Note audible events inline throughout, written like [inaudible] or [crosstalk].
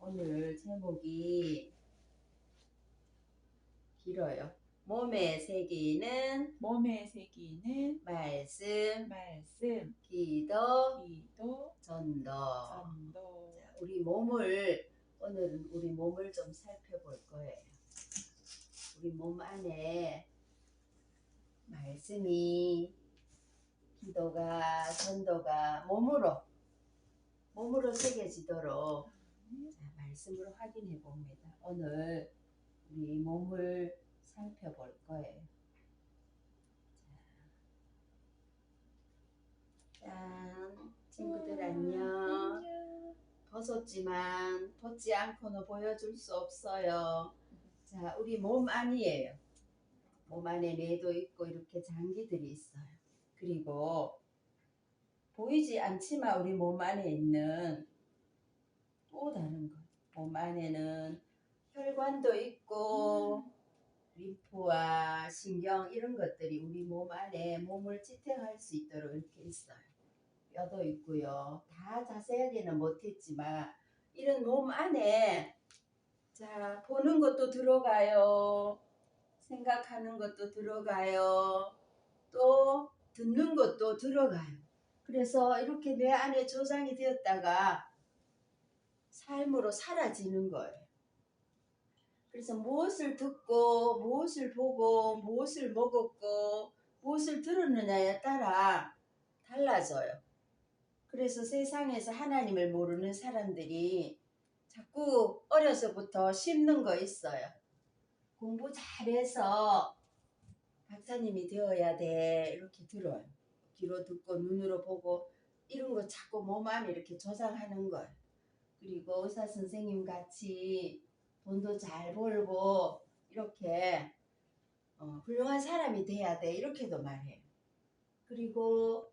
오늘 제목이 길어요. 몸에 새기는 몸에 새기는 말씀, 말씀, 기도, 기도, 전도. 전도. 자, 우리 몸을 오늘은 우리 몸을 좀 살펴볼 거예요. 우리 몸 안에 말씀이 기도가 전도가 몸으로 몸으로 새겨지도록 자, 말씀으로 확인해 봅니다. 오늘 우리 몸을 살펴볼 거예요. 자, 짠 친구들 안녕. 벗었지만 벗지 않고는 보여줄 수 없어요. 자, 우리 몸 안이에요. 몸 안에 뇌도 있고 이렇게 장기들이 있어요. 그리고 보이지 않지만 우리 몸 안에 있는 또 다른 것. 몸 안에는 혈관도 있고 림프와 신경 이런 것들이 우리 몸 안에 몸을 지탱할 수 있도록 이렇게 있어요. 뼈도 있고요. 다 자세하게는 못했지만 이런 몸 안에 자 보는 것도 들어가요. 생각하는 것도 들어가요. 또 듣는 것도 들어가요. 그래서 이렇게 뇌 안에 저장이 되었다가 삶으로 사라지는 거예요. 그래서 무엇을 듣고 무엇을 보고 무엇을 먹었고 무엇을 들었느냐에 따라 달라져요. 그래서 세상에서 하나님을 모르는 사람들이 자꾸 어려서부터 씹는 거 있어요. 공부 잘해서 박사님이 되어야 돼. 이렇게 들어요. 귀로 듣고 눈으로 보고 이런 거 자꾸 몸 안에 이렇게 저장하는 거예요. 그리고 의사 선생님 같이 돈도 잘 벌고 이렇게 어, 훌륭한 사람이 돼야 돼. 이렇게도 말해요. 그리고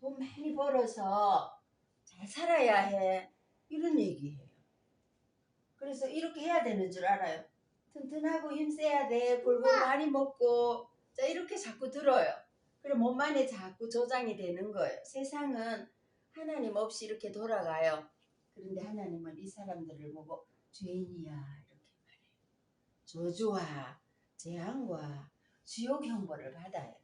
돈 많이 벌어서 잘 살아야 해. 이런 얘기해요. 그래서 이렇게 해야 되는 줄 알아요. 튼튼하고 힘세야 돼. 골고 많이 먹고. 자, 이렇게 자꾸 들어요. 그럼 몸 안에 자꾸 저장이 되는 거예요. 세상은 하나님 없이 이렇게 돌아가요. 그런데 하나님은 이 사람들을 보고 죄인이야. 이렇게 말해요. 저주와 재앙과 지옥 형벌을 받아야 돼.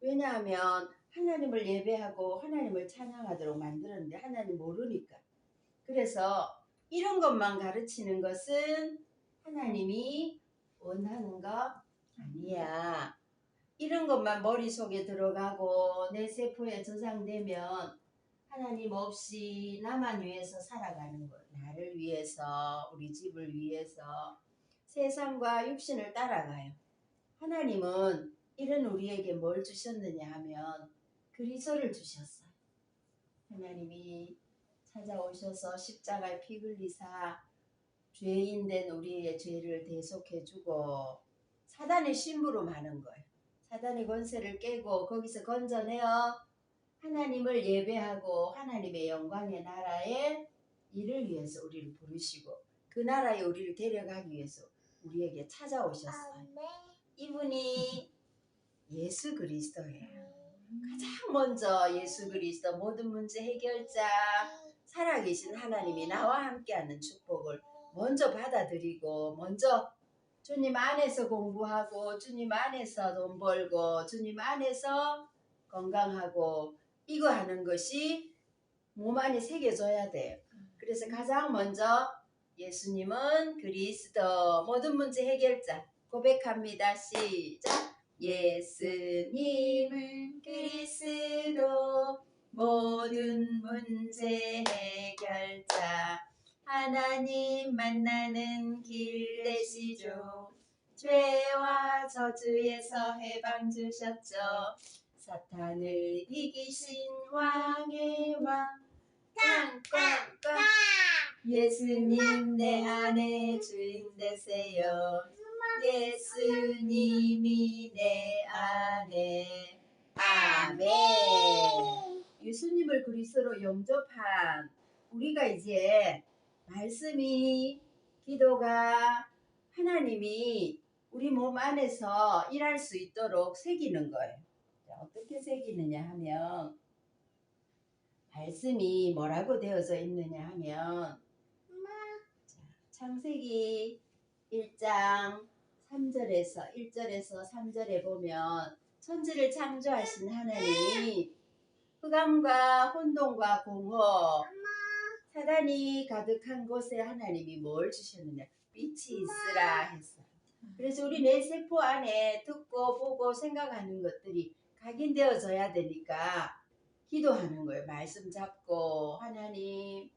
왜냐하면 하나님을 예배하고 하나님을 찬양하도록 만들었는데 하나님 모르니까. 그래서 이런 것만 가르치는 것은 하나님이 원하는 거 아니야. 이런 것만 머릿속에 들어가고 내 세포에 저장되면 하나님 없이 나만 위해서 살아가는 거예요. 나를 위해서, 우리 집을 위해서 세상과 육신을 따라가요. 하나님은 이런 우리에게 뭘 주셨느냐 하면 그리스도를 주셨어요. 하나님이 찾아오셔서 십자가에 피 흘리사 죄인 된 우리의 죄를 대속해주고 사단의 심부로 마는 거예요. 사단의 권세를 깨고 거기서 건져내어 하나님을 예배하고 하나님의 영광의 나라에 일을 위해서 우리를 부르시고 그 나라에 우리를 데려가기 위해서 우리에게 찾아오셨어요. 이분이 예수 그리스도예요. 가장 먼저 예수 그리스도 모든 문제 해결자 살아계신 하나님이 나와 함께하는 축복을 먼저 받아들이고 먼저 주님 안에서 공부하고 주님 안에서 돈 벌고 주님 안에서 건강하고 이거 하는 것이 몸 안에 새겨져야 돼요. 그래서 가장 먼저 예수님은 그리스도 모든 문제 해결자 고백합니다. 시작. 예수님은 그리스도 모든 문제 해결자 하나님 만나는 길 되시죠 죄와 저주에서 해방 주셨죠 사탄을 이기신 왕의 왕. 깡깡깡 예수님 내 안에 주인 되세요. 예수님이 내 안에. 아멘. 예수님을 그리스도로 영접한 우리가 이제 말씀이 기도가 하나님이 우리 몸 안에서 일할 수 있도록 새기는 거예요. 자, 어떻게 새기느냐 하면 말씀이 뭐라고 되어져 있느냐 하면 창세기 1장 3절에서 1절에서 3절에 보면 천지를 창조하신 하나님이 흑암과 혼돈과 공허 사단이 가득한 곳에 하나님이 뭘 주셨느냐? 빛이 있으라 했어요. 그래서 우리 내 세포 안에 듣고 보고 생각하는 것들이 각인되어져야 되니까 기도하는 거예요. 말씀 잡고 하나님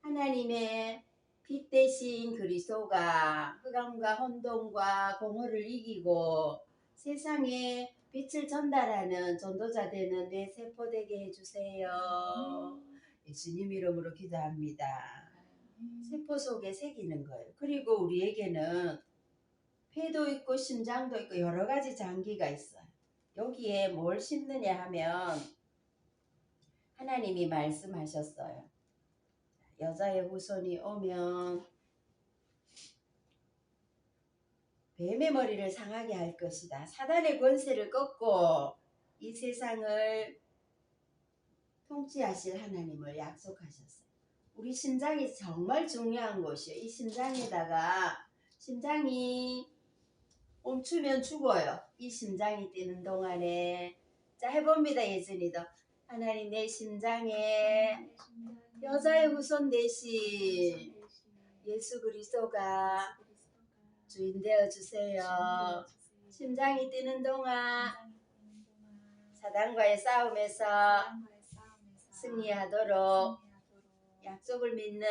하나님의 빛 대신 그리스도가 흑암과 혼돈과 공허를 이기고 세상에 빛을 전달하는 전도자 되는 내 세포 되게 해주세요. 예수님 이름으로 기도합니다. 세포 속에 새기는 거예요. 그리고 우리에게는 폐도 있고 심장도 있고 여러 가지 장기가 있어요. 여기에 뭘 심느냐 하면 하나님이 말씀하셨어요. 여자의 후손이 오면 뱀의 머리를 상하게 할 것이다. 사단의 권세를 꺾고 이 세상을 통치하실 하나님을 약속하셨어요. 우리 심장이 정말 중요한 곳이에요. 이 심장에다가 심장이 멈추면 죽어요. 이 심장이 뛰는 동안에 자 해봅니다 예전이도 하나님 내 심장에 여자의 후손 대신 예수 그리스도가 주인 되어 주세요. 심장이 뛰는 동안 사단과의 싸움에서 승리하도록 약속을 믿는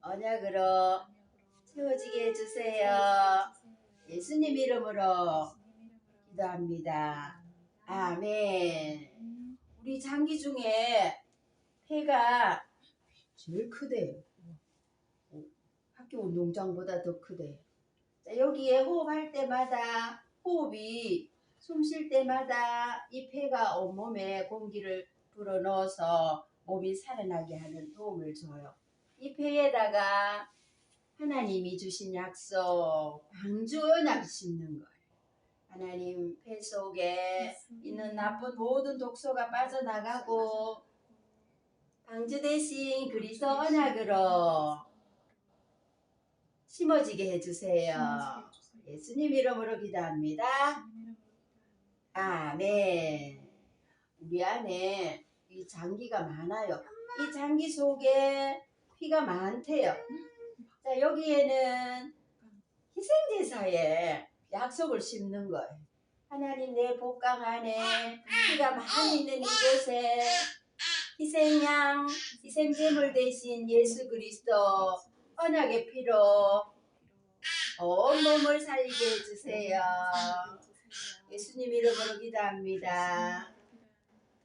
언약으로 채워지게 해주세요. 예수님 이름으로 기도합니다. 아멘. 우리 장기 중에 폐가 제일 크대요. 어, 학교 운동장보다 더 크대요. 자, 여기에 호흡할 때마다 호흡이 숨 쉴 때마다 이 폐가 온몸에 공기를 불어넣어서 몸이 살아나게 하는 도움을 줘요. 이 폐에다가 하나님이 주신 약속 방주 언약 심는 거예요. 하나님 폐 속에 있는 나쁜 모든 독소가 빠져나가고 방주 대신 그리스도 언약으로 심어지게 해주세요. 예수님 이름으로 기도합니다. 아멘. 우리 안에 이 장기가 많아요. 이 장기 속에 피가 많대요. 자, 여기에는 희생제사에 약속을 심는 거예요. 하나님 내 복강 안에 피가 많이 있는 이곳에 희생양, 희생제물 대신 예수 그리스도 언약의 피로 온 몸을 살리게 해주세요. 예수님 이름으로 기도합니다.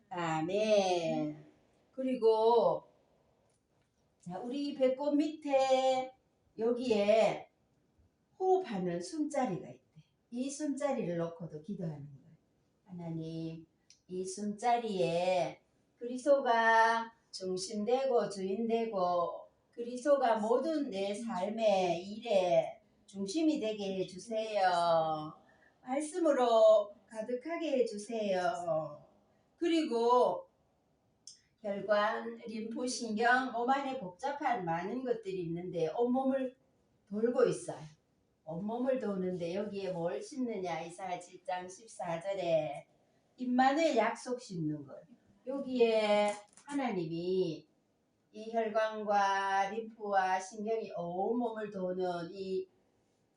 아멘. 그리고 자 우리 배꼽 밑에 여기에 호흡하는 숨자리가 있대. 이 숨자리를 놓고도 기도하는 거예요. 하나님 이 숨자리에 그리스도가 중심되고 주인되고 그리스도가 모든 내 삶의 일에 중심이 되게 해주세요. 말씀으로 가득하게 해주세요. 그리고 혈관, 림프, 신경, 몸 안에 복잡한 많은 것들이 있는데 온몸을 돌고 있어요. 온몸을 도는데 여기에 뭘 심느냐 이사야 7장 14절에 임마누엘 약속 심는 거예요. 여기에 하나님이 이 혈관과 림프와 신경이 온 몸을 도는 이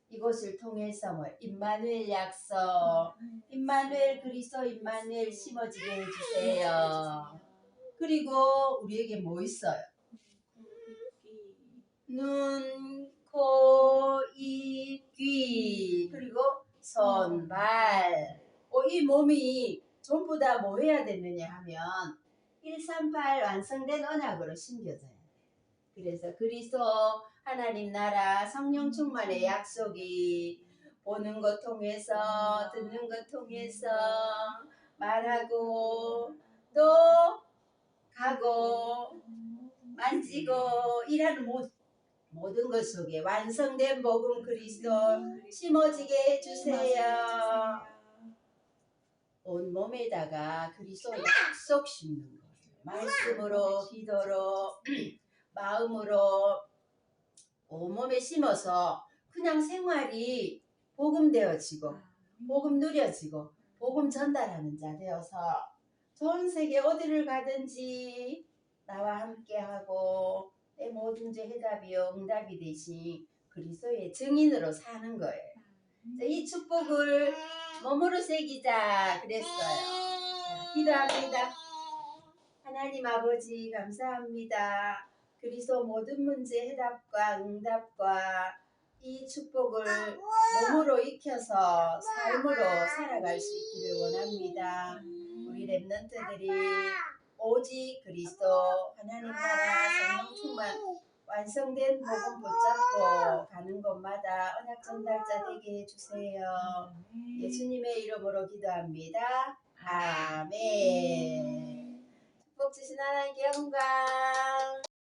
이곳을 통해서 뭐 임마누엘 약속, 임마누엘 그리스도 임마누엘 심어지게 해주세요. 그리고 우리에게 뭐 있어요? 눈, 코, 입, 귀, 그리고 손, 발. 어, 이 몸이 전부 다 뭐 해야 되느냐 하면 138 완성된 언약으로 심겨져야 돼. 그래서 그리스도 하나님 나라 성령 충만의 약속이 보는 것 통해서 듣는 것 통해서 말하고 또 가고 만지고 일하는 모, 모든 것 속에 완성된 복음 그리스도 심어지게 해주세요. 온 몸에다가 그리스도 약속 심는 거예요. 말씀으로 기도로 [clears throat] 마음으로 온 몸에 심어서 그냥 생활이 복음 되어지고 복음 누려지고 복음 전달하는 자 되어서 전 세계 어디를 가든지 나와 함께하고 내 모든 죄 해답이요 응답이 되신 그리스도의 증인으로 사는 거예요. 이 축복을 몸으로 새기자 그랬어요. 자, 기도합니다. 하나님 아버지 감사합니다. 그리스도 모든 문제 해답과 응답과 이 축복을 몸으로 익혀서 삶으로 살아갈 수 있기를 원합니다. 랩런트들이 오직 그리스도 하나님 나라 성령 충만 완성된 복음 붙잡고 가는 곳마다 언약 전달자 되게 해주세요. 예수님의 이름으로 기도합니다. 아멘. 축복 주신 하나님께 영광.